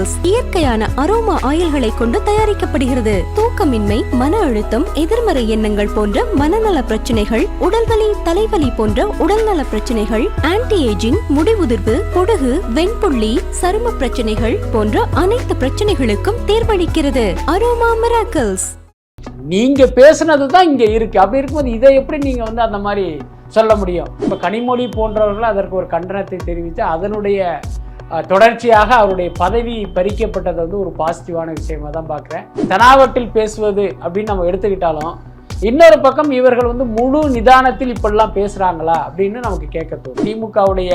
Oils இயற்கையான aroma ஆயில்களை கொண்டு தயாரிக்கப்படுகிறது. தூக்கமின்மை மன அழுத்தம் எதிர்மறை எண்ணங்கள் போன்ற மனநல பிரச்சனைகள் உடல்வலி தலைவலி போன்ற உடல்நல பிரச்சனைகள் ஆன்டி ஏஜிங் முடிவுதிர்வு பொடுகு வெண்புள்ளி சரும பிரச்சனைகள் போன்ற அனைத்து பிரச்சனைகளுக்கும் தேர்வளிக்கிறது. அரோமா மிராக்கிள்ஸ் நீங்க பேசுனது தான் இங்க இருக்கு. அப்படி இருக்கும்போது இதை எப்படி நீங்க வந்து அந்த மாதிரி சொல்ல முடியும்? இப்போ கனிமொழி போன்றவர்கள் அதற்கு ஒரு கண்டனத்தை தெரிவித்து அதனுடைய தொடர்ச்சியாக அவருடைய பதவி பறிக்கப்பட்டது வந்து ஒரு பாசிட்டிவான விஷயமா தான் பார்க்குறேன். தனாவட்டில் பேசுவது அப்படின்னு நம்ம எடுத்துக்கிட்டாலும் இன்னொரு பக்கம் இவர்கள் வந்து முழு நிதானத்தில் இப்படிலாம் பேசுகிறாங்களா அப்படின்னு நமக்கு கேட்க தோணும். திமுகவுடைய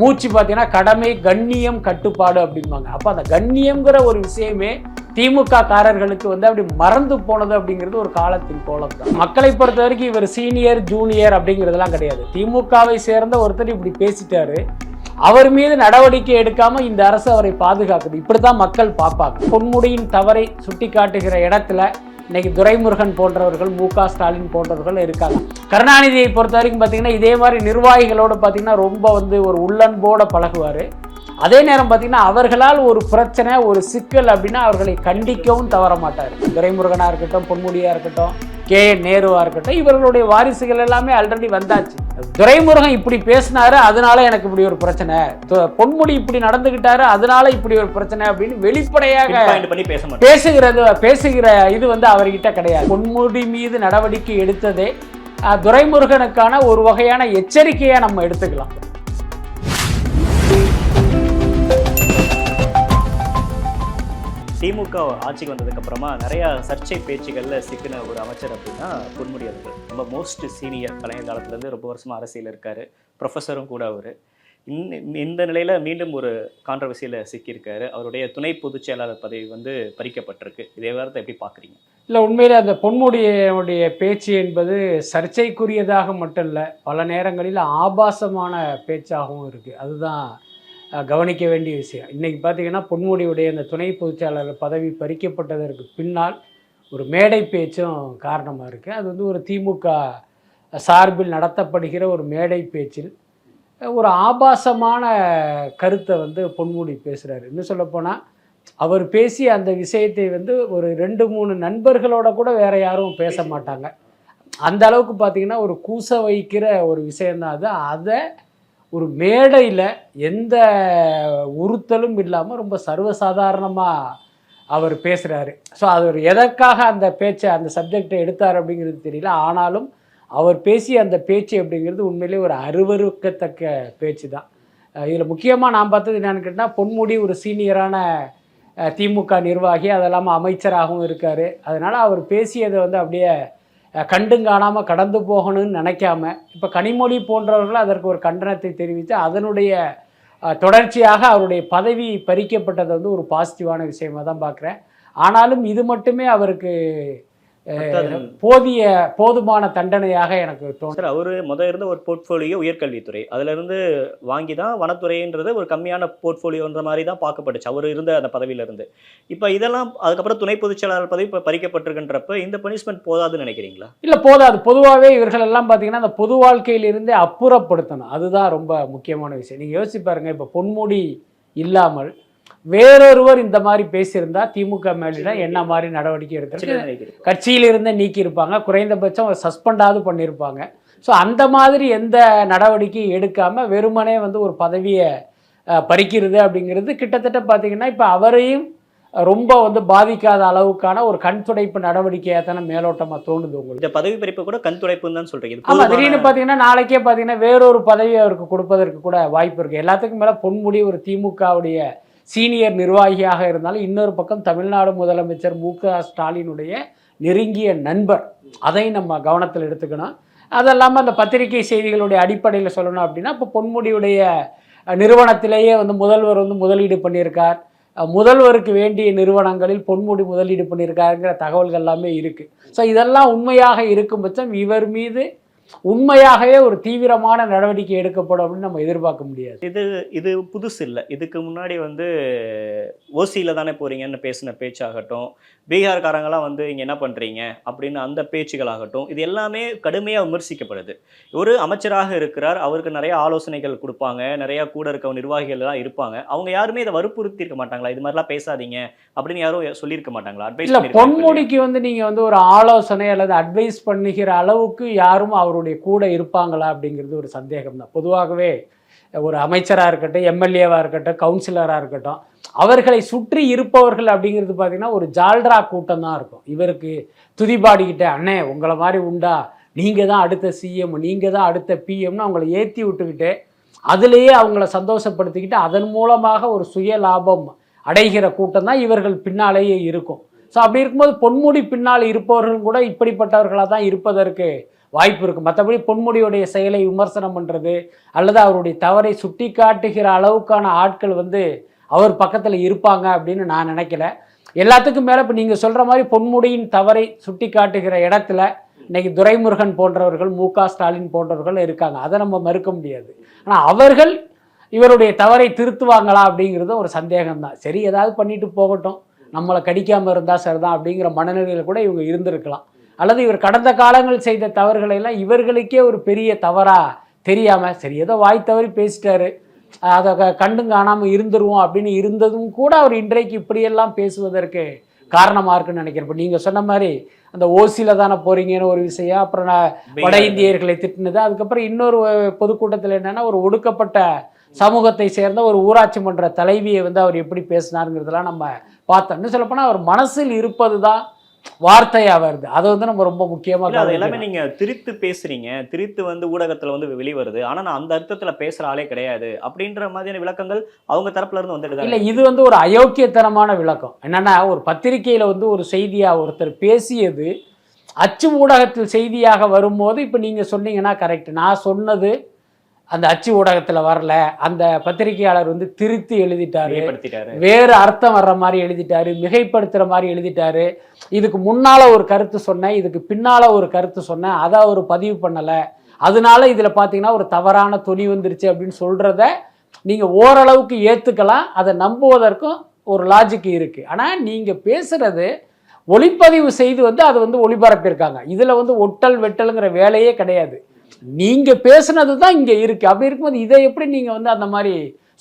மூச்சு பார்த்தீங்கன்னா கடமை கண்ணியம் கட்டுப்பாடு அப்படிம்பாங்க. அப்போ அந்த கண்ணியம்ங்கிற ஒரு விஷயமே திமுக காரர்களுக்கு வந்து அப்படி மறந்து போனது அப்படிங்கிறது ஒரு காலத்தின் கோலம் தான் மக்களை பொறுத்த வரைக்கும் இவர் சீனியர் ஜூனியர் அப்படிங்கிறதெல்லாம் கிடையாது. திமுகவை சேர்ந்த ஒருத்தர் இப்படி பேசிட்டாரு. அவர் மீது நடவடிக்கை எடுக்காம இந்த அரசு அவரை பாதுகாக்குது. இப்படித்தான் மக்கள் பார்ப்பாங்க. பொன்முடியின் தவறை சுட்டி காட்டுகிற இடத்துல இன்னைக்கு துரைமுருகன் போன்றவர்கள் மு க ஸ்டாலின் போன்றவர்கள் இருக்காங்க. கருணாநிதியை பொறுத்த வரைக்கும் பார்த்தீங்கன்னா இதே மாதிரி நிர்வாகிகளோடு பார்த்தீங்கன்னா ரொம்ப வந்து ஒரு உள்ளன்போடு பழகுவார். அதே நேரம் பார்த்தீங்கன்னா அவர்களால் ஒரு பிரச்சனை ஒரு சிக்கல் அப்படின்னா அவர்களை கண்டிக்கவும் தவற மாட்டார் துரைமுருகனாக இருக்கட்டும் பொன்முடியாக இருக்கட்டும் கே நேருவாக இருக்கட்டும் இவர்களுடைய வாரிசுகள் எல்லாமே ஆல்ரெடி வந்தாச்சு. துரைமுருகன் இப்படி பேசினாரு அதனால எனக்கு இப்படி ஒரு பிரச்சனை. பொன்முடி இப்படி நடந்துக்கிட்டாரு அதனால இப்படி ஒரு பிரச்சனை அப்படின்னு வெளிப்படையாக பேசுகிறது பேசுகிற இது வந்து அவர்கிட்ட கிடையாது. பொன்முடி மீது நடவடிக்கை எடுத்ததே துரைமுருகனுக்கான ஒரு வகையான எச்சரிக்கையை நம்ம எடுத்துக்கலாம். திமுக ஆட்சிக்கு வந்ததுக்கு அப்புறமா நிறைய சர்ச்சை பேச்சுகளில் சிக்கின ஒரு அமைச்சர் அப்படின்னா பொன்முடி அவர்கள். ரொம்ப மோஸ்ட் சீனியர் கலைஞர் காலத்துலேருந்து ரொம்ப வருஷமா அரசியல் இருக்காரு. ப்ரொஃபஸரும் கூட அவர். இந்த நிலையில் மீண்டும் ஒரு கான்ட்ரவர்சியில் சிக்கியிருக்காரு. அவருடைய துணை பொதுச் செயலாளர் பதவி வந்து பறிக்கப்பட்டிருக்கு. இதே வாரத்தை எப்படி பார்க்குறீங்க? இல்லை உண்மையிலே அந்த பொன்முடியுடைய பேச்சு என்பது சர்ச்சைக்குரியதாக மட்டும் இல்லை பல நேரங்களில் ஆபாசமான பேச்சாகவும் இருக்குது அதுதான் கவனிக்க வேண்டிய விஷயம். இன்றைக்கி பார்த்தீங்கன்னா பொன்முடியுடைய அந்த துணை பொதுச்செயலாளர் பதவி பறிக்கப்பட்டதற்கு பின்னால் ஒரு மேடை பேச்சும் காரணமாக இருக்குது அது வந்து ஒரு திமுக சார்பில் நடத்தப்படுகிற ஒரு மேடை பேச்சில் ஒரு ஆபாசமான கருத்தை வந்து பொன்முடி பேசுகிறாரு இன்னும் சொல்லப்போனால் அவர் பேசிய அந்த விஷயத்தை வந்து ஒரு ரெண்டு மூணு நண்பர்களோட கூட வேற யாரும் பேச மாட்டாங்க. அந்த அளவுக்கு பார்த்தீங்கன்னா ஒரு கூச வைக்கிற ஒரு விஷயந்தான் அது. அதை ஒரு மேடையில் எந்த உறுத்தலும் இல்லாமல் ரொம்ப சர்வசாதாரணமாக அவர் பேசுகிறாரு ஸோ அவர் எதற்காக அந்த பேச்சை அந்த சப்ஜெக்டை எடுத்தார் அப்படிங்கிறது தெரியல. ஆனாலும் அவர் பேசிய அந்த பேச்சு அப்படிங்கிறது உண்மையிலே ஒரு அருவருக்கத்தக்க பேச்சு தான் இதில் முக்கியமாக நான் பார்த்தது என்னன்னு கேட்டால் பொன்முடி ஒரு சீனியரான திமுக நிர்வாகி அது இல்லாமல் அமைச்சராகவும் இருக்கார். அதனால் அவர் பேசியதை வந்து அப்படியே கண்டும் காணாமல் கடந்து போகணும்னு நினைக்காம இப்போ கனிமொழி போன்றவர்கள் அதற்கு ஒரு கண்டனத்தை தெரிவித்து அதனுடைய தொடர்ச்சியாக அவருடைய பதவி பறிக்கப்பட்டது வந்து ஒரு பாசிட்டிவான விஷயமா தான் பார்க்குறேன். ஆனாலும் இது மட்டுமே அவருக்கு போதிய போதுமான தண்டனையாக எனக்கு சார் அவர் முத இருந்த ஒரு போர்ட்ஃபோலியோ உயர்கல்வித்துறை. அதுல இருந்து வாங்கி தான் வனத்துறைன்றது ஒரு கம்மியான போர்ட்ஃபோலியோன்ற மாதிரி தான் பார்க்கப்பட்டுச்சு. அவர் இருந்த அந்த பதவியில இருந்து இப்போ இதெல்லாம் அதுக்கப்புறம் துணை பொதுச் செயலாளர் பதவி இப்போ பறிக்கப்பட்டிருக்கின்றப்ப இந்த பனிஷ்மெண்ட் போதாதுன்னு நினைக்கிறீங்களா? இல்லை போதாது. பொதுவாகவே இவர்கள் எல்லாம் பார்த்தீங்கன்னா அந்த பொது வாழ்க்கையிலிருந்தே அப்புறப்படுத்தணும். அதுதான் ரொம்ப முக்கியமான விஷயம். நீங்கள் யோசிச்சு பாருங்க இப்போ பொன்முடி இல்லாமல் வேறொருவர் இந்த மாதிரி பேசியிருந்தா திமுக மேலிட என்ன மாதிரி நடவடிக்கை நினைக்கிறீங்க கட்சியிலிருந்தே நீக்கியிருப்பாங்க. குறைந்தபட்சம் சஸ்பெண்டாவது பண்ணியிருப்பாங்க. ஸோ அந்த மாதிரி எந்த நடவடிக்கையும் எடுக்காமல் வெறுமனே வந்து ஒரு பதவியை பறிக்கிறது அப்படிங்கிறது கிட்டத்தட்ட பார்த்தீங்கன்னா இப்போ அவரையும் ரொம்ப வந்து பாதிக்காத அளவுக்கான ஒரு கண் துடைப்பு நடவடிக்கையாக தானே மேலோட்டமாக தோணுது உங்களுக்கு. இந்த பதவி பறிப்பு கூட கண் துடைப்புன்னு தான் சொல்றீங்க. இது ஆமா பொதுவான- திடீர்னு பார்த்தீங்கன்னா நாளைக்கே பார்த்தீங்கன்னா வேறொரு பதவி அவருக்கு கொடுப்பதற்கு கூட வாய்ப்பு இருக்கு. எல்லாத்துக்கும் மேலே பொன்முடி ஒரு திமுகவுடைய சீனியர் நிர்வாகியாக இருந்தாலும் இன்னொரு பக்கம் தமிழ்நாடு முதலமைச்சர் மு க ஸ்டாலினுடைய நெருங்கிய நண்பர். அதையும் நம்ம கவனத்தில் எடுத்துக்கணும். அது இல்லாமல் அந்த பத்திரிகை செய்திகளுடைய அடிப்படையில் சொல்லணும் அப்படின்னா இப்போ பொன்முடியுடைய நிறுவனத்திலேயே வந்து முதல்வர் வந்து முதலீடு பண்ணியிருக்கார். முதல்வருக்கு வேண்டிய நிறுவனங்களில் பொன்முடி முதலீடு பண்ணியிருக்காருங்கிற தகவல்கள் எல்லாமே இருக்குது ஸோ இதெல்லாம் உண்மையாக இருக்கும் பட்சம் இவர் மீது உண்மையாகவே ஒரு தீவிரமான நடவடிக்கை எடுக்கப்படும் அப்படின்னு நம்ம எதிர்பார்க்க முடியாது. இது இது புதுசு இல்லை. இதுக்கு முன்னாடி வந்து ஓசியில் தானே போறீங்கன்னு பேசின பேச்சாகட்டும் பீகார்காரங்களாம் வந்து இங்கே என்ன பண்ணுறீங்க அப்படின்னு அந்த பேச்சுகளாகட்டும் இது எல்லாமே கடுமையாக விமர்சிக்கப்படுது. ஒரு அமைச்சராக இருக்கிறார் அவருக்கு நிறைய ஆலோசனைகள் கொடுப்பாங்க நிறைய கூட இருக்க நிர்வாகிகள் எல்லாம் இருப்பாங்க. அவங்க யாருமே இதை வற்புறுத்தி இருக்க மாட்டாங்களா? இது மாதிரிலாம் பேசாதீங்க அப்படின்னு யாரும் சொல்லியிருக்க மாட்டாங்களா? அட்வைஸ் பொன்முடிக்கு வந்து நீங்க வந்து ஒரு ஆலோசனை அல்லது அட்வைஸ் பண்ணுகிற அளவுக்கு யாரும் அவருடைய கூட இருப்பாங்களா அப்படிங்கிறது ஒரு சந்தேகம் தான் பொதுவாகவே ஒரு அமைச்சராக இருக்கட்டும் எம்எல்ஏவாக இருக்கட்டும் கவுன்சிலராக இருக்கட்டும் அவர்களை சுற்றி இருப்பவர்கள் அப்படிங்கிறது பார்த்தீங்கன்னா ஒரு ஜால்ரா கூட்டம் தான் இருக்கும். இவருக்கு துதிபாடிக்கிட்ட அண்ணே உங்களை மாதிரி உண்டா? நீங்கள் தான் அடுத்த சிஎம் நீங்கள் தான் அடுத்த பிஎம்னு அவங்கள ஏற்றி விட்டுக்கிட்டு அதுலேயே அவங்கள சந்தோஷப்படுத்திக்கிட்டு அதன் மூலமாக ஒரு சுய லாபம் அடைகிற கூட்டம் தான் இவர்கள் பின்னாலேயே இருக்கும். ஸோ அப்படி இருக்கும்போது பொன்முடி பின்னால் இருப்பவர்கள் கூட இப்படிப்பட்டவர்களாக தான் இருப்பதற்கு வாய்ப்பு இருக்குது மற்றபடி பொன்முடியுடைய செயலை விமர்சனம் பண்ணுறது அல்லது அவருடைய தவறை சுட்டி காட்டுகிற அளவுக்கான ஆட்கள் வந்து அவர் பக்கத்தில் இருப்பாங்க அப்படின்னு நான் நினைக்கல. எல்லாத்துக்கும் மேலே இப்போ நீங்கள் சொல்கிற மாதிரி பொன்முடியின் தவறை சுட்டி காட்டுகிற இடத்துல இன்னைக்கு துரைமுருகன் போன்றவர்கள் மு ஸ்டாலின் போன்றவர்கள் இருக்காங்க. அதை நம்ம மறுக்க முடியாது. ஆனால் அவர்கள் இவருடைய தவறை திருத்துவாங்களா அப்படிங்கிறது ஒரு சந்தேகம்தான். சரி ஏதாவது பண்ணிட்டு போகட்டும். நம்மளை கடிக்காமல் இருந்தால் சரிதான் அப்படிங்கிற மனநிலையில் கூட இவங்க இருந்திருக்கலாம். அல்லது இவர் கடந்த காலங்கள் செய்த தவறுகளை எல்லாம் இவர்களுக்கே ஒரு பெரிய தவறா தெரியாம சரி ஏதோ வாய் தவறி பேசிட்டாரு. அதை க- கண்டும் காணாமல் இருந்துருவோம் அப்படின்னு இருந்ததும் கூட அவர் இன்றைக்கு இப்படியெல்லாம் பேசுவதற்கு காரணமாக இருக்குன்னு நினைக்கிறேன். இப்போ நீங்கள் சொன்ன மாதிரி அந்த ஓசியில் தானே போறீங்கன்னு ஒரு விஷயம் அப்புறம் நான் வட இந்தியர்களை திட்டினது அதுக்கப்புறம் இன்னொரு பொதுக்கூட்டத்தில் என்னன்னா ஒரு ஒடுக்கப்பட்ட சமூகத்தை சேர்ந்த ஒரு ஊராட்சி மன்ற தலைவியை வந்து அவர் எப்படி பேசினாருங்கிறதெல்லாம் நம்ம பார்த்தோம் இன்னும் சொல்லப்போனால் அவர் மனசில் இருப்பது தான் வார்த்தையாக வருது. அதை வந்து நம்ம ரொம்ப முக்கியமாக அது எல்லாமே நீங்க திரித்து பேசுறீங்க. திரித்து வந்து ஊடகத்துல வந்து வெளிவருது ஆனா நான் அந்த அர்த்தத்துல பேசுற ஆளே கிடையாது. அப்படின்ற மாதிரியான விளக்கங்கள் அவங்க தரப்புல இருந்து வந்துட்டு இல்லை இது வந்து ஒரு அயோக்கியத்தனமான விளக்கம். என்னன்னா ஒரு பத்திரிக்கையில் வந்து ஒரு செய்தியாக ஒருத்தர் பேசியது அச்சு ஊடகத்தில் செய்தியாக வரும்போது இப்போ நீங்கள் சொன்னீங்கன்னா கரெக்ட் நான் சொன்னது அந்த அச்சு ஊடகத்தில் வரல. அந்த பத்திரிகையாளர் வந்து திருத்தி எழுதிட்டாரு. வேறு அர்த்தம் வர்ற மாதிரி எழுதிட்டாரு. மிகைப்படுத்துகிற மாதிரி எழுதிட்டாரு. இதுக்கு முன்னால ஒரு கருத்து சொன்னேன். இதுக்கு பின்னால ஒரு கருத்து சொன்னேன். அதை அவர் பதிவு பண்ணலை. அதனால இதில் பார்த்தீங்கன்னா ஒரு தவறான துணி வந்துருச்சு அப்படின்னு சொல்கிறத நீங்கள் ஓரளவுக்கு ஏற்றுக்கலாம் அதை நம்புவதற்கும் ஒரு லாஜிக் இருக்குது ஆனால் நீங்கள் பேசுகிறது ஒளிப்பதிவு செய்து வந்து அதை வந்து ஒளிபரப்பியிருக்காங்க. இதில் வந்து ஒட்டல் வெட்டலுங்கிற வேலையே கிடையாது. நீங்கள் பேசுனது தான் இங்கே இருக்குது அப்படி இருக்கும்போது இதை எப்படி நீங்கள் வந்து அந்த மாதிரி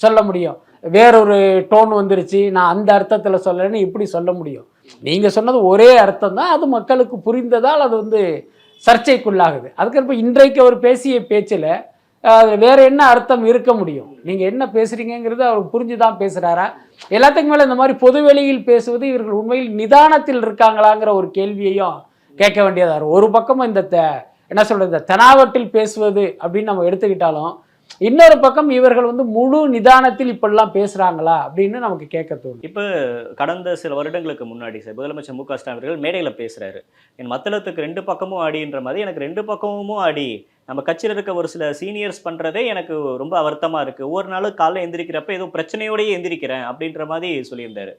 சொல்ல முடியும்? வேறொரு டோன் வந்துருச்சு. நான் அந்த அர்த்தத்தில் சொல்லலைன்னு இப்படி சொல்ல முடியும்? நீங்கள் சொன்னது ஒரே அர்த்தம் தான் அது மக்களுக்கு புரிந்ததால் அது வந்து சர்ச்சைக்குள்ளாகுது. அதுக்கப்புறம் இன்றைக்கு அவர் பேசிய பேச்சில் அதில் வேறு என்ன அர்த்தம் இருக்க முடியும்? நீங்கள் என்ன பேசுகிறீங்கிறது அவர் புரிஞ்சு தான் பேசுகிறாரா எல்லாத்துக்கும் மேலே இந்த மாதிரி பொது வெளியில் பேசுவது இவர்கள் உண்மையில் நிதானத்தில் இருக்காங்களாங்கிற ஒரு கேள்வியையும் கேட்க வேண்டியதாக இருக்கும் ஒரு பக்கம் இந்த என்ன சொல்கிறது இந்த தெனாவட்டில் பேசுவது அப்படின்னு நம்ம எடுத்துக்கிட்டாலும் இன்னொரு பக்கம் இவர்கள் வந்து முழு நிதானத்தில் இப்படிலாம் பேசுகிறாங்களா அப்படின்னு நமக்கு கேட்க தோணும். இப்போ கடந்த சில வருடங்களுக்கு முன்னாடி சார் முதலமைச்சர் மு க ஸ்டாலின் அவர்கள் மேடையில் பேசுகிறாரு என் மத்தளத்துக்கு ரெண்டு பக்கமும் ஆடின்ற மாதிரி எனக்கு ரெண்டு பக்கமும் ஆடி நம்ம கட்சியில் இருக்க ஒரு சில சீனியர்ஸ் பண்ணுறதே எனக்கு ரொம்ப வருத்தமா இருக்குது ஒவ்வொரு நாளும் காலைல எந்திரிக்கிறப்ப ஏதோ பிரச்சனையோடயே எந்திரிக்கிறேன் அப்படின்ற மாதிரி சொல்லியிருந்தாரு.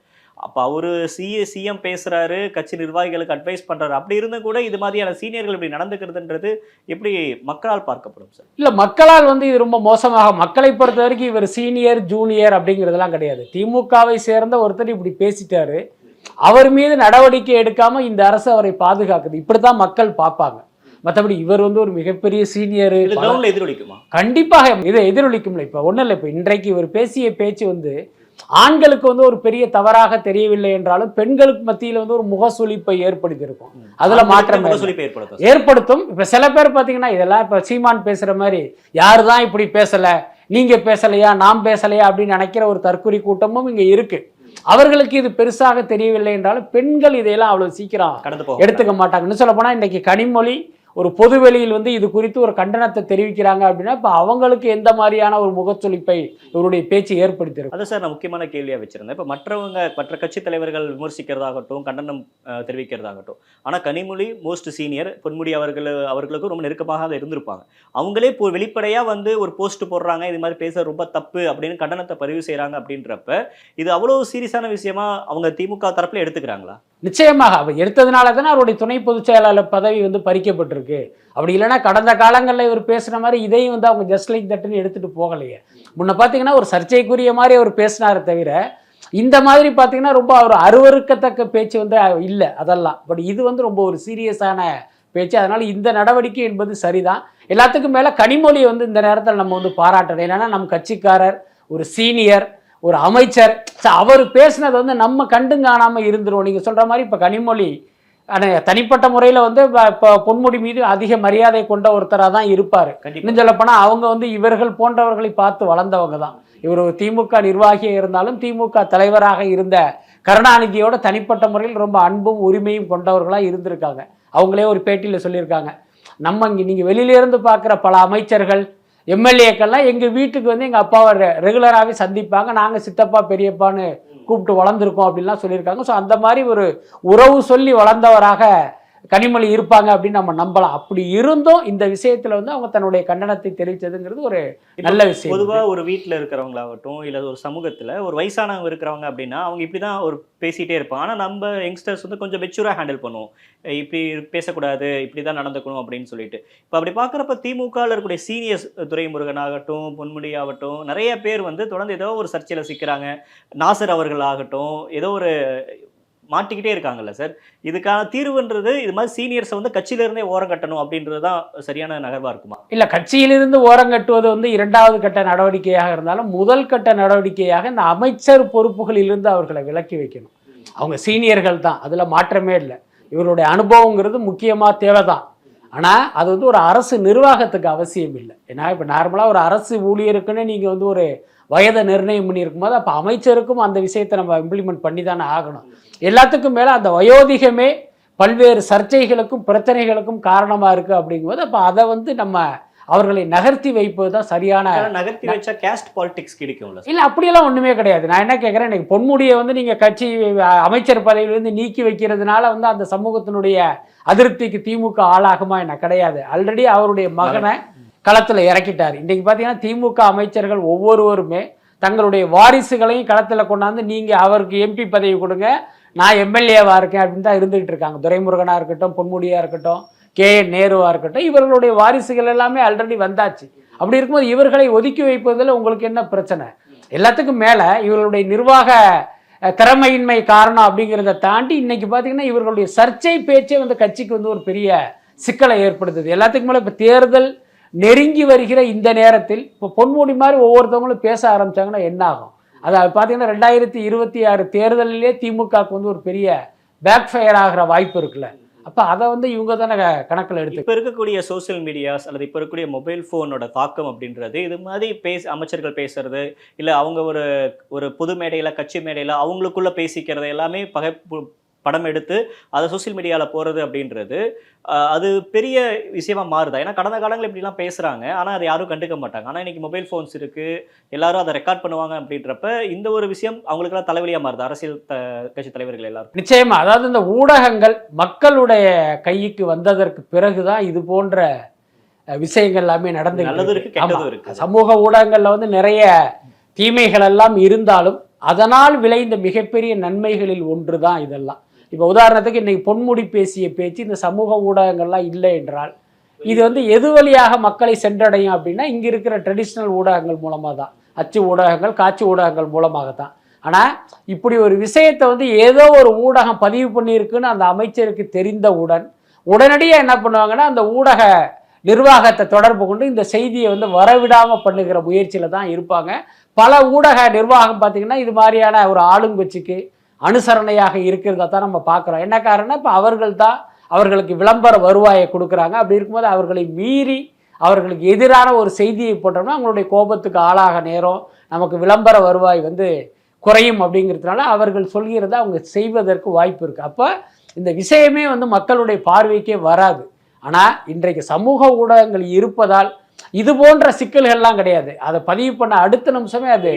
அப்ப அவரு சிஏ சிஎம் பேசுறாரு கட்சி நிர்வாகிகளுக்கு அட்வைஸ் பண்றாரு. அப்படி இருந்தும் கூட இது மாதிரியான சீனியர்கள் இப்படி நடந்துக்கிறதுன்றது எப்படி மக்களால் பார்க்கப்படும் சார் இல்ல மக்களால் வந்து இது ரொம்ப மோசமாக மக்களை பொறுத்த வரைக்கும் இவர் சீனியர் ஜூனியர் அப்படிங்கிறதெல்லாம் கிடையாது. திமுகவை சேர்ந்த ஒருத்தர் இப்படி பேசிட்டாரு. அவர் மீது நடவடிக்கை எடுக்காம இந்த அரசு அவரை பாதுகாக்குது. இப்படித்தான் மக்கள் பார்ப்பாங்க. மற்றபடி இவர் வந்து ஒரு மிகப்பெரிய சீனியர் எதிரொலிக்குமா? கண்டிப்பாக இதை எதிரொலிக்கும்ல. இப்போ ஒன்றும் இல்லை. இப்போ இன்றைக்கு இவர் பேசிய பேச்சு வந்து ஆண்களுக்கு வந்து ஒரு பெரிய தவறாக தெரியவில்லை என்றாலும் பெண்களுக்கு மத்தியில் வந்து ஒரு முகசுளிப்பை ஏற்படுத்தி இருக்கும் அதுல மாற்றம் ஏற்படுத்தும். இப்ப சில பேர் பாத்தீங்கன்னா இதெல்லாம் இப்ப சீமான் பேசுற மாதிரி யாரு தான் இப்படி பேசல? நீங்க பேசலையா? நாம் பேசலையா? அப்படின்னு நினைக்கிற ஒரு தற்குறி கூட்டமும் இங்க இருக்கு. அவர்களுக்கு இது பெருசாக தெரியவில்லை என்றாலும் பெண்கள் இதையெல்லாம் அவ்வளவு சீக்கிரம் எடுத்துக்க மாட்டாங்கன்னு சொல்ல போனா இன்னைக்கு கனிமொழி ஒரு பொதுவெளியில் வந்து இது குறித்து ஒரு கண்டனத்தை தெரிவிக்கிறாங்க அப்படின்னா இப்போ அவங்களுக்கு எந்த மாதிரியான ஒரு முகச்சொலிப்பை இவருடைய பேச்சு ஏற்படுத்தியிருக்கும் அதை சார் நான் முக்கியமான கேள்வியாக வச்சுருந்தேன். இப்போ மற்றவங்க மற்ற கட்சி தலைவர்கள் விமர்சிக்கிறதாகட்டும் கண்டனம் தெரிவிக்கிறதாகட்டும். ஆனால் கனிமொழி மோஸ்ட் சீனியர் பொன்முடி அவர்கள் அவர்களுக்கும் ரொம்ப நெருக்கமாக இருந்திருப்பாங்க. அவங்களே இப்போ வெளிப்படையாக வந்து ஒரு போஸ்ட் போடுறாங்க இது மாதிரி பேச ரொம்ப தப்பு அப்படின்னு கண்டனத்தை பதிவு செய்கிறாங்க அப்படின்றப்ப இது அவ்வளோ சீரியஸான விஷயமா அவங்க திமுக தரப்பில் எடுத்துக்கிறாங்களா? நிச்சயமாக அவர் எடுத்ததுனால தானே அவருடைய துணை பொதுச் செயலாளர் பதவி வந்து பறிக்கப்பட்டிருக்கு. அப்படி இல்லைன்னா கடந்த காலங்களில் இவர் பேசுன மாதிரி இதையும் வந்து அவங்க ஜஸ்ட் லைக் தட்டுன்னு எடுத்துகிட்டு போகலையே. முன்ன பார்த்தீங்கன்னா ஒரு சர்ச்சைக்குரிய மாதிரி அவர் பேசினாரே தவிர இந்த மாதிரி பார்த்தீங்கன்னா ரொம்ப அவர் அருவருக்கத்தக்க பேச்சு வந்து இல்லை அதெல்லாம். பட் இது வந்து ரொம்ப ஒரு சீரியஸான பேச்சு. அதனால் இந்த நடவடிக்கை என்பது சரிதான். எல்லாத்துக்கும் மேலே கனிமொழியை வந்து இந்த நேரத்தில் நம்ம வந்து பாராட்டணும். ஏன்னா நம்ம கட்சிக்காரர் ஒரு சீனியர் ஒரு அமைச்சர் அவர் பேசுனது வந்து நம்ம கண்டும் காணாமல் இருந்துருவோம் நீங்கள் சொல்கிற மாதிரி இப்போ கனிமொழி ஆனா, தனிப்பட்ட முறையில் வந்து இப்ப- இப்போ பொன்முடி மீது அதிக மரியாதை கொண்ட ஒருத்தராக தான் இருப்பார். இன்னும் சொல்லப்போனால் அவங்க வந்து இவர்கள் போன்றவர்களை பார்த்து வளர்ந்தவங்க தான். இவர் ஒரு திமுக நிர்வாகியாக இருந்தாலும் திமுக தலைவராக இருந்த கருணாநிதியோட தனிப்பட்ட முறையில் ரொம்ப அன்பும் உரிமையும் கொண்டவர்களாக இருந்திருக்காங்க. அவங்களே ஒரு பேட்டியில் சொல்லியிருக்காங்க. நம்ம இங்கே நீங்கள் வெளியிலேருந்து பார்க்குற பல அமைச்சர்கள் எம்எல்ஏக்கள்லாம் எங்கள் வீட்டுக்கு வந்து எங்கள் அப்பாவை ரெகுலராகவே சந்திப்பாங்க. நாங்கள் சித்தப்பா பெரியப்பான்னு கூப்பிட்டு வளர்ந்துருக்கோம் அப்படின்லாம் சொல்லியிருக்காங்க. ஸோ அந்த மாதிரி ஒரு உறவு சொல்லி வளர்ந்தவராக கனிமொழி இருப்பாங்க அப்படின்னு நம்ம நம்பலாம். அப்படி இருந்தும் இந்த விஷயத்துல வந்து அவங்க தன்னுடைய கண்டனத்தை தெரிவித்ததுங்கிறது ஒரு நல்ல விஷயம். பொதுவா ஒரு வீட்டில் இருக்கிறவங்களாகட்டும் இல்லை ஒரு சமூகத்துல ஒரு வயசானவங்க இருக்கிறவங்க அப்படின்னா அவங்க இப்படி தான் ஒரு பேசிட்டே இருப்பாங்க. ஆனா நம்ம யங்ஸ்டர்ஸ் வந்து கொஞ்சம் மெச்சூராக ஹேண்டில் பண்ணுவோம். இப்படி பேசக்கூடாது இப்படி தான் நடந்துக்கணும் அப்படின்னு சொல்லிட்டு. இப்போ அப்படி பார்க்குறப்ப திமுகவில் இருக்கக்கூடிய சீனியர்ஸ் துரைமுருகன் ஆகட்டும் பொன்முடி ஆகட்டும் நிறைய பேர் வந்து தொடர்ந்து ஏதோ ஒரு சர்ச்சையில் சிக்கிறாங்க. நாசர் அவர்கள் ஆகட்டும் ஏதோ ஒரு மாட்டிக்கிட்டே இருக்காங்கல்ல சார். இதுக்கான தீர்வுன்றது இது மாதிரி சீனியர்ஸை வந்து கட்சியிலிருந்தே ஓரம் கட்டணும் அப்படின்றது தான் சரியான நகர்வாக இருக்குமா? இல்லை கட்சியிலிருந்து ஓரம் கட்டுவது வந்து இரண்டாவது கட்ட நடவடிக்கையாக இருந்தாலும் முதல் கட்ட நடவடிக்கையாக இந்த அமைச்சர் பொறுப்புகளிலிருந்து அவர்களை விலக்கி வைக்கணும். அவங்க சீனியர்கள் தான் அதில் மாற்றமே இல்லை. இவருடைய அனுபவங்கிறது முக்கியமாக தேவை தான் ஆனால் அது வந்து ஒரு அரசு நிர்வாகத்துக்கு அவசியம் இல்லை. ஏன்னா இப்போ நார்மலாக ஒரு அரசு ஊழியருக்குன்னு நீங்கள் வந்து ஒரு வயதை நிர்ணயம் பண்ணியிருக்கும் போது அப்போ அமைச்சருக்கும் அந்த விஷயத்தை நம்ம இம்ப்ளிமெண்ட் பண்ணி தானே ஆகணும். எல்லாத்துக்கும் மேலே அந்த வயோதிகமே பல்வேறு சர்ச்சைகளுக்கும் பிரச்சனைகளுக்கும் காரணமாக இருக்குது அப்படிங்கும்போது அப்போ அதை வந்து நம்ம அவர்களை நகர்த்தி வைப்பது தான் சரியான நகர்த்தி வச்சா கேஸ்ட் பாலிடிக்ஸ் கிடைக்கும்ல. இல்லை அப்படியெல்லாம் ஒன்றுமே கிடையாது. நான் என்ன கேட்குறேன் இன்னைக்கு பொன்முடியை வந்து நீங்கள் கட்சி அமைச்சர் பதவியிலிருந்து நீக்கி வைக்கிறதுனால வந்து அந்த சமூகத்தினுடைய அதிருப்திக்கு திமுக ஆளாகுமா என்ன கிடையாது. ஆல்ரெடி அவருடைய மகனை களத்தில் இறக்கிட்டார். இன்றைக்கு பார்த்தீங்கன்னா திமுக அமைச்சர்கள் ஒவ்வொருவருமே தங்களுடைய வாரிசுகளையும் களத்தில் கொண்டாந்து நீங்கள் அவருக்கு எம்பி பதவி கொடுங்க நான் எம்எல்ஏவாக இருக்கேன் அப்படின்னு தான் இருந்துகிட்டு இருக்காங்க. துரைமுருகனாக இருக்கட்டும் பொன்முடியாக இருக்கட்டும் கே. என். நேருவாக இருக்கட்டும் இவர்களுடைய வாரிசுகள் எல்லாமே ஆல்ரெடி வந்தாச்சு. அப்படி இருக்கும்போது இவர்களை ஒதுக்கி வைப்பதில் உங்களுக்கு என்ன பிரச்சனை? எல்லாத்துக்கும் மேலே இவர்களுடைய நிர்வாக திறமையின்மை காரணம் அப்படிங்கிறத தாண்டி இன்னைக்கு பார்த்தீங்கன்னா இவர்களுடைய சர்ச்சை பேச்சே வந்து கட்சிக்கு வந்து ஒரு பெரிய சிக்கலை ஏற்படுத்துது. எல்லாத்துக்கும் மேலே இப்போ தேர்தல் நெருங்கி வருகிற இந்த நேரத்தில் இப்போ பொன்முடி மாதிரி ஒவ்வொருத்தவங்களும் பேச ஆரம்பிச்சாங்கன்னா என்ன ஆகும்? அதாவது பார்த்தீங்கன்னா ரெண்டாயிரத்தி இருபத்தி ஆறு தேர்தலிலே திமுகவுக்கு வந்து ஒரு பெரிய பேக் ஃபயர் ஆகிற வாய்ப்பு இருக்குல்ல. அப்போ அதை வந்து இவங்க தானே கணக்கில் எடுத்து இப்ப இருக்கக்கூடிய சோசியல் மீடியாஸ் அல்லது இப்போ இருக்கக்கூடிய மொபைல் ஃபோனோட தாக்கம் அப்படின்றது இது மாதிரி பேச அமைச்சர்கள் பேசுறது இல்ல அவங்க ஒரு ஒரு பொது மேடையில கட்சி மேடையில அவங்களுக்குள்ள பேசிக்கிறது எல்லாமே பகை படம் எடுத்து அதை சோஷியல் மீடியாவில் போகிறது அப்படின்றது அது பெரிய விஷயமா மாறுதா? ஏன்னா கடந்த காலங்கள் இப்படிலாம் பேசுகிறாங்க ஆனால் அதை யாரும் கண்டுக்க மாட்டாங்க. ஆனால் இன்னைக்கு மொபைல் ஃபோன்ஸ் இருக்குது எல்லாரும் அதை ரெக்கார்ட் பண்ணுவாங்க அப்படின்றப்ப இந்த ஒரு விஷயம் அவங்களுக்கெல்லாம் தலைவலியாக மாறுது? அரசியல் த கட்சி தலைவர்கள் எல்லாரும் நிச்சயமா. அதாவது இந்த ஊடகங்கள் மக்களுடைய கைக்கு வந்ததற்கு பிறகுதான் இது போன்ற விஷயங்கள் எல்லாமே நடந்து கெட்டதும் இருக்கு சமூக ஊடகங்கள்ல வந்து நிறைய தீமைகள் எல்லாம் இருந்தாலும் அதனால் விளைந்த மிகப்பெரிய நன்மைகளில் ஒன்று தான் இதெல்லாம். இப்போ உதாரணத்துக்கு இன்றைக்கி பொன்முடி பேசிய பேச்சு இந்த சமூக ஊடகங்கள்லாம் இல்லை என்றால் இது வந்து எது வழியாக மக்களை சென்றடையும் அப்படின்னா இங்கே இருக்கிற ட்ரெடிஷ்னல் ஊடகங்கள் மூலமாக தான் அச்சு ஊடகங்கள் காட்சி ஊடகங்கள் மூலமாக தான் ஆனால் இப்படி ஒரு விஷயத்தை வந்து ஏதோ ஒரு ஊடகம் பதிவு பண்ணியிருக்குன்னு அந்த அமைச்சருக்கு தெரிந்தவுடன் உடனடியாக என்ன பண்ணுவாங்கன்னா அந்த ஊடக நிர்வாகத்தை தொடர்பு கொண்டு இந்த செய்தியை வந்து வரவிடாமல் பண்ணுகிற முயற்சியில் தான் இருப்பாங்க. பல ஊடக நிர்வாகம் பார்த்திங்கன்னா இது மாதிரியான ஒரு ஆளுங்கட்சிக்கு அனுசரணையாக இருக்கிறதா தான் நம்ம பார்க்குறோம். என்ன காரணம்? இப்போ அவர்கள் தான் அவர்களுக்கு விளம்பர வருவாயை கொடுக்குறாங்க. அப்படி இருக்கும்போது அவர்களை மீறி அவர்களுக்கு எதிரான ஒரு செய்தியை போட்டோம்னா அவங்களுடைய கோபத்துக்கு ஆளாக நேரம் நமக்கு விளம்பர வருவாய் வந்து குறையும் அப்படிங்கிறதுனால அவர்கள் சொல்கிறத அவங்க செய்வதற்கு வாய்ப்பு இருக்குது அப்போ இந்த விஷயமே வந்து மக்களுடைய பார்வைக்கே வராது. ஆனால் இன்றைக்கு சமூக ஊடகங்கள் இருப்பதால் இது போன்ற சிக்கல்கள்லாம் கிடையாது. அதை பதிவு பண்ண அடுத்த நிமிஷமே அது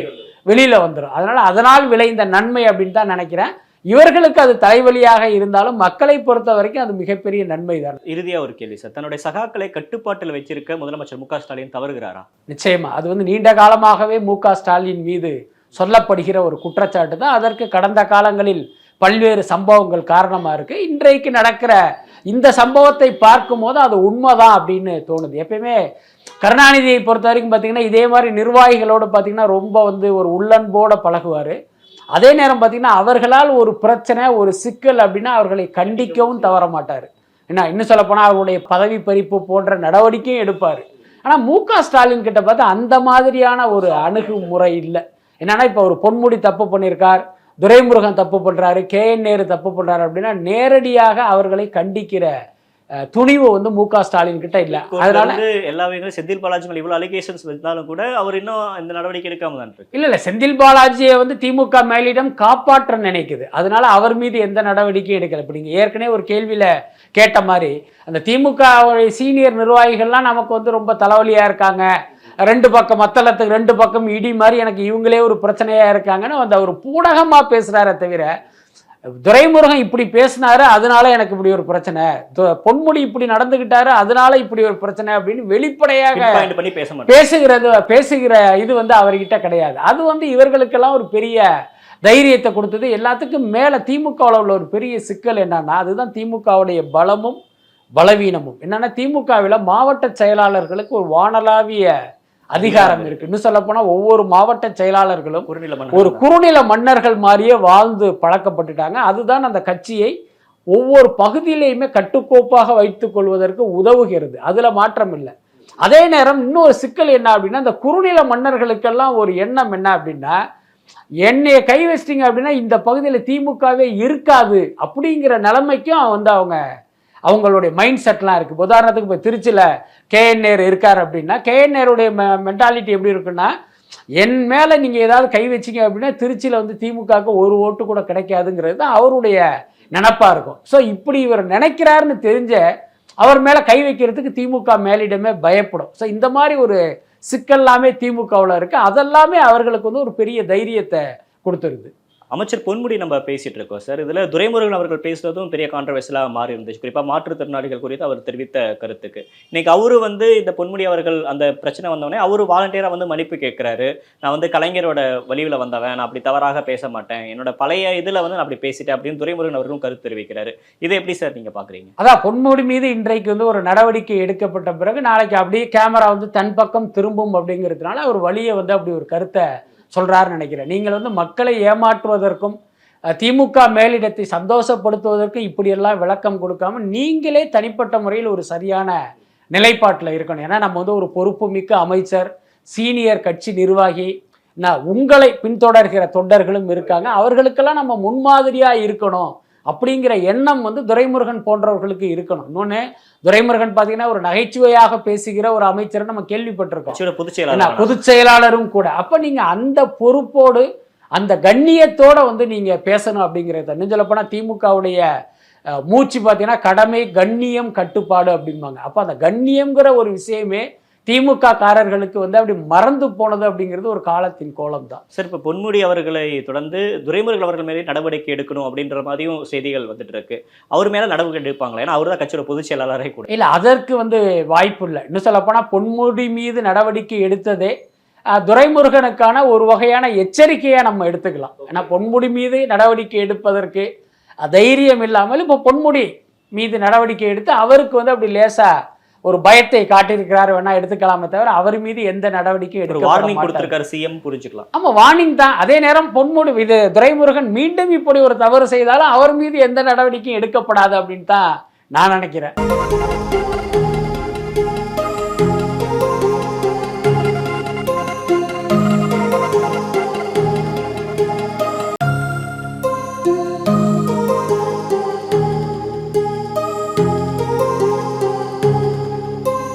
வெளியில் வந்துடும் அதனால் அதனால் விளைந்த நன்மை அப்படின்னு தான் நினைக்கிறேன். இவர்களுக்கு அது தலைவலியாக இருந்தாலும் மக்களை பொறுத்த வரைக்கும் அது மிகப்பெரிய நன்மை தான். இறுதியா ஒரு கேள்வி சார். தன்னுடைய சகாக்களை கட்டுப்பாட்டில் வச்சிருக்க முதலமைச்சர் மு ஸ்டாலின் தவறுகிறாரா? நிச்சயமா. அது வந்து நீண்ட காலமாகவே மு ஸ்டாலின் மீது சொல்லப்படுகிற ஒரு குற்றச்சாட்டு தான். அதற்கு கடந்த காலங்களில் பல்வேறு சம்பவங்கள் காரணமாக இருக்குது இன்றைக்கு நடக்கிற இந்த சம்பவத்தை பார்க்கும்போது அது உண்மைதான் அப்படின்னு தோணுது. எப்பயுமே கருணாநிதியை பொறுத்த வரைக்கும் பார்த்தீங்கன்னா இதே மாதிரி நிர்வாகிகளோடு பார்த்தீங்கன்னா ரொம்ப வந்து ஒரு உள்ளன்போடு பழகுவார். அதே நேரம் பார்த்தீங்கன்னா அவர்களால் ஒரு பிரச்சனை ஒரு சிக்கல் அப்படின்னா அவர்களை கண்டிக்கவும் தவற மாட்டார். என்ன இன்னும் சொல்லப்போனால் அவருடைய பதவி பறிப்பு போன்ற நடவடிக்கையும் எடுப்பார். ஆனால் மு க ஸ்டாலின் கிட்ட பார்த்தா அந்த மாதிரியான ஒரு அணுகுமுறை இல்லை. என்னன்னா இப்போ ஒரு பொன்முடி தப்பு பண்ணியிருக்கார் துரைமுருகன் தப்பு பண்ணுறாரு கே என் நேரு தப்பு பண்ணுறாரு அப்படின்னா நேரடியாக அவர்களை கண்டிக்கிற துணிவு வந்து மு க ஸ்டாலின் கிட்ட இல்லை. அதனால எல்லா வகைகளும் செந்தில் பாலாஜி மேல இவ்வளவு அலிகேஷன்ஸ் வந்தாலும் கூட அவர் இன்னும் இந்த நடவடிக்கை எடுக்காம தான் இல்ல இல்ல செந்தில் பாலாஜியை வந்து திமுக மேலிடம் காப்பாற்ற நினைக்குது. அதனால அவர் மீது எந்த நடவடிக்கையும் எடுக்கல. இப்ப ஏற்கனவே ஒரு கேள்வியில கேட்ட மாதிரி அந்த திமுக சீனியர் நிர்வாகிகள்லாம் நமக்கு வந்து ரொம்ப தலைவலியா இருக்காங்க. ரெண்டு பக்கம் மத்தளத்துக்கு ரெண்டு பக்கம் இடி மாதிரி எனக்கு இவங்களே ஒரு பிரச்சனையா இருக்காங்கன்னு வந்து அவர் பூடகமா பேசுறாரே தவிர துரைமுருகன் இப்படி பேசினாரு அதனால எனக்கு இப்படி ஒரு பிரச்சனை. பொன்முடி இப்படி நடந்துகிட்டாரு அதனால இப்படி ஒரு பிரச்சனை அப்படின்னு வெளிப்படையாக பேசுகிறது பேசுகிற இது வந்து அவர்கிட்ட கிடையாது. அது வந்து இவர்களுக்கெல்லாம் ஒரு பெரிய தைரியத்தை கொடுத்தது. எல்லாத்துக்கும் மேலே திமுகவில் உள்ள ஒரு பெரிய சிக்கல் என்னன்னா அதுதான் திமுகவுடைய பலமும் பலவீனமும். என்னன்னா திமுகவில் மாவட்ட செயலாளர்களுக்கு ஒரு வானளாவிய அதிகாரம் இருக்கு. இன்னும் சொல்லப்போனால் ஒவ்வொரு மாவட்ட செயலாளர்களும் ஒரு குறுநில மன்னர்கள் மாதிரியே வாழ்ந்து பழக்கப்பட்டுட்டாங்க. அதுதான் அந்த கட்சியை ஒவ்வொரு பகுதியிலையுமே கட்டுக்கோப்பாக வைத்துக் கொள்வதற்கு உதவுகிறது. அதுல மாற்றம் இல்லை. அதே நேரம் இன்னொரு சிக்கல் என்ன அப்படின்னா இந்த குறுநில மன்னர்களுக்கெல்லாம் ஒரு எண்ணம் என்ன அப்படின்னா என்னைய கை வச்சிட்டிங்க அப்படின்னா இந்த பகுதியில் திமுகவே இருக்காது அப்படிங்கிற நிலைமைக்கும் வந்து அவங்க அவங்களுடைய மைண்ட் செட்லாம் இருக்குது உதாரணத்துக்கு இப்போ திருச்சியில் கேஎன்ஏர் இருக்கார் அப்படின்னா கேஎன் நேருடைய மென்டாலிட்டி எப்படி இருக்குன்னா என் மேலே நீங்கள் ஏதாவது கை வச்சீங்க அப்படின்னா திருச்சியில் வந்து திமுகவுக்கு ஒரு ஓட்டு கூட கிடைக்காதுங்கிறது தான் அவருடைய நினப்பாக இருக்கும். ஸோ இப்படி இவர் நினைக்கிறாருன்னு தெரிஞ்ச அவர் மேலே கை வைக்கிறதுக்கு திமுக மேலிடமே பயப்படும். ஸோ இந்த மாதிரி ஒரு சிக்கல்லாமே திமுகவில் இருக்குது அதெல்லாமே அவர்களுக்கு வந்து ஒரு பெரிய தைரியத்தை கொடுத்துருது. அமைச்சர் பொன்முடி நம்ம பேசிட்டு இருக்கோம் சார். இதுல துரைமுருகன் அவர்கள் பேசுறதும் பெரிய கான்ட்ரவர்சியலா மாறி இருந்துச்சு. குறிப்பா மாற்றுத்திறனாளிகள் குறித்து அவர் தெரிவித்த கருத்துக்கு. இன்னைக்கு அவரு வந்து இந்த பொன்முடி அவர்கள் அந்த பிரச்சனை வந்தவொடனே அவரு வாலண்டியரா வந்து மன்னிப்பு கேட்கிறாரு நான் வந்து கலைஞரோட வழியில வந்தவன் நான் அப்படி தவறாக பேச மாட்டேன். என்னோட பழைய இதுல வந்து நான் அப்படி பேசிட்டேன் அப்படின்னு துரைமுருகன் அவர்களும் கருத்து தெரிவிக்கிறாரு. இதை எப்படி சார் நீங்க பாக்குறீங்க? அதான் பொன்முடி மீது இன்றைக்கு வந்து ஒரு நடவடிக்கை எடுக்கப்பட்ட பிறகு நாளைக்கு அப்படியே கேமரா வந்து தன் பக்கம் திரும்பும் அப்படிங்கிறதுனால ஒரு வழியை வந்து அப்படி ஒரு கருத்தை சொல்கிறாருன்னு நினைக்கிறேன். நீங்கள் வந்து மக்களை ஏமாற்றுவதற்கும் திமுக மேலிடத்தை சந்தோஷப்படுத்துவதற்கு இப்படியெல்லாம் விளக்கம் கொடுக்காம நீங்களே தனிப்பட்ட முறையில் ஒரு சரியான நிலைப்பாட்டில் இருக்கணும். ஏன்னா நம்ம வந்து ஒரு பொறுப்புமிக்க அமைச்சர் சீனியர் கட்சி நிர்வாகி நான் உங்களை பின்தொடர்கிற தொண்டர்களும் இருக்காங்க. அவர்களுக்கெல்லாம் நம்ம முன்மாதிரியாக இருக்கணும். அப்படிங்கிற எண்ணம் வந்து துரைமுருகன் போன்றவர்களுக்கு இருக்கணும். இன்னொன்று துரைமுருகன் பார்த்தீங்கன்னா ஒரு நகைச்சுவையாக பேசுகிற ஒரு அமைச்சரை நம்ம கேள்விப்பட்டிருக்கோம். பொதுச் செயலாளர் பொதுச் செயலாளரும் கூட. அப்போ நீங்கள் அந்த பொறுப்போடு அந்த கண்ணியத்தோட வந்து நீங்கள் பேசணும் அப்படிங்கிறத. இன்னும் சொல்லப்போனால் திமுகவுடைய மூச்சு பார்த்தீங்கன்னா கடமை கண்ணியம் கட்டுப்பாடு அப்படிம்பாங்க. அப்போ அந்த கண்ணியம்ங்கிற ஒரு விஷயமே திமுக காரர்களுக்கு வந்து அப்படி மறந்து போனது அப்படிங்கிறது ஒரு காலத்தின் கோலம் தான் சார் இப்போ பொன்முடி அவர்களை தொடர்ந்து துரைமுருகன் அவர்கள் மேலே நடவடிக்கை எடுக்கணும் அப்படின்ற மாதிரியும் செய்திகள் வந்துட்டு இருக்கு. அவர் மேல நடவடிக்கை எடுப்பாங்களா? ஏன்னா அவர் தான் கட்சியோட பொதுச் செயலாளரே கூட. இல்லை அதற்கு வந்து வாய்ப்பு இல்லை. இன்னும் சொல்லப்போனால் பொன்முடி மீது நடவடிக்கை எடுத்ததே துரைமுருகனுக்கான ஒரு வகையான எச்சரிக்கையாக நம்ம எடுத்துக்கலாம். ஏன்னா பொன்முடி மீது நடவடிக்கை எடுப்பதற்கு தைரியம் இல்லாமல் இப்போ பொன்முடி மீது நடவடிக்கை எடுத்து அவருக்கு வந்து அப்படி லேசா ஒரு பயத்தை காட்டியிருக்கிறார் வேணா எடுத்துக்கலாமே தவிர அவர் மீது எந்த நடவடிக்கையும் எடுக்க வார்னிங் கொடுத்திருக்காரு சிஎம் புரிஞ்சுக்கலாம். ஆமா வார்னிங் தான். அதே நேரம் பொன்முடி இது துரைமுருகன் மீண்டும் இப்படி ஒரு தவறு செய்தாலும் அவர் மீது எந்த நடவடிக்கையும் எடுக்கப்படாது அப்படின்னு தான் நான் நினைக்கிறேன்.